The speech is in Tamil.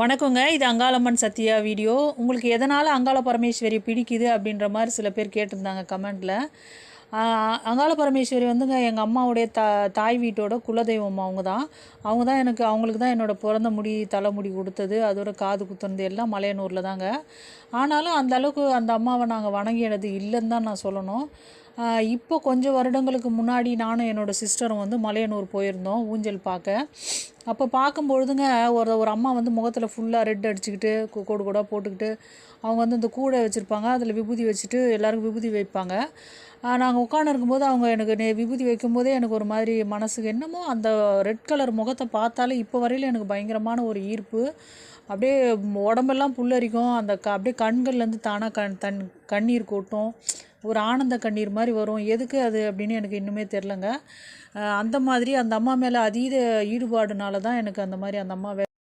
வணக்கங்க. இது அங்காளம்மன் சத்யா வீடியோ. உங்களுக்கு எதனால் அங்காள பரமேஸ்வரி பிடிக்குது அப்படின்ற மாதிரி சில பேர் கேட்டிருந்தாங்க கமெண்டில். அங்காள பரமேஸ்வரி வந்துங்க எங்கள் அம்மாவுடைய த தாய் வீட்டோட குலதெய்வம் அவங்க தான். அவங்க தான் எனக்கு அவங்களுக்கு தான் என்னோடய பிறந்த முடி தலைமுடி கொடுத்தது அதோட காது குத்துனது எல்லாம் மலையனூரில் தாங்க. ஆனாலும் அந்த அளவுக்கு அந்த அம்மாவை நாங்கள் வணங்கினது இல்லைன்னு தான் நான் சொல்லணும். இப்போ கொஞ்சம் வருடங்களுக்கு முன்னாடி நானும் என்னோடய சிஸ்டரும் வந்து மலையனூர் போயிருந்தோம் ஊஞ்சல் பார்க்க. அப்போ பார்க்கும்பொழுதுங்க ஒரு ஒரு அம்மா வந்து முகத்தில் ஃபுல்லாக ரெட் அடிச்சுக்கிட்டு கோடு கோடாக போட்டுக்கிட்டு அவங்க வந்து இந்த கூடை வச்சுருப்பாங்க அதில் விபூதி வச்சுட்டு எல்லாருக்கும் விபூதி வைப்பாங்க. நாங்கள் உட்காந்து இருக்கும்போது அவங்க எனக்கு நே விபூதி வைக்கும்போதே எனக்கு ஒரு மாதிரி மனசுக்கு என்னமோ அந்த ரெட் கலர் முகத்தை பார்த்தாலே இப்போ வரையிலும் எனக்கு பயங்கரமான ஒரு ஈர்ப்பு. அப்படியே உடம்பெல்லாம் புல்லரிக்கும் அந்த க அப்படியே கண்கள்லேருந்து தானாக கண் தன் கண்ணீர் கொட்டும். ஒரு ஆனந்த கண்ணீர் மாதிரி வரும். எதுக்கு அது அப்படின்னு எனக்கு இன்னுமே தெரிலங்க. அந்த மாதிரி அந்த அம்மா மேலே அதீத ஈடுபாடுனால தான் எனக்கு அந்த மாதிரி அந்த அம்மா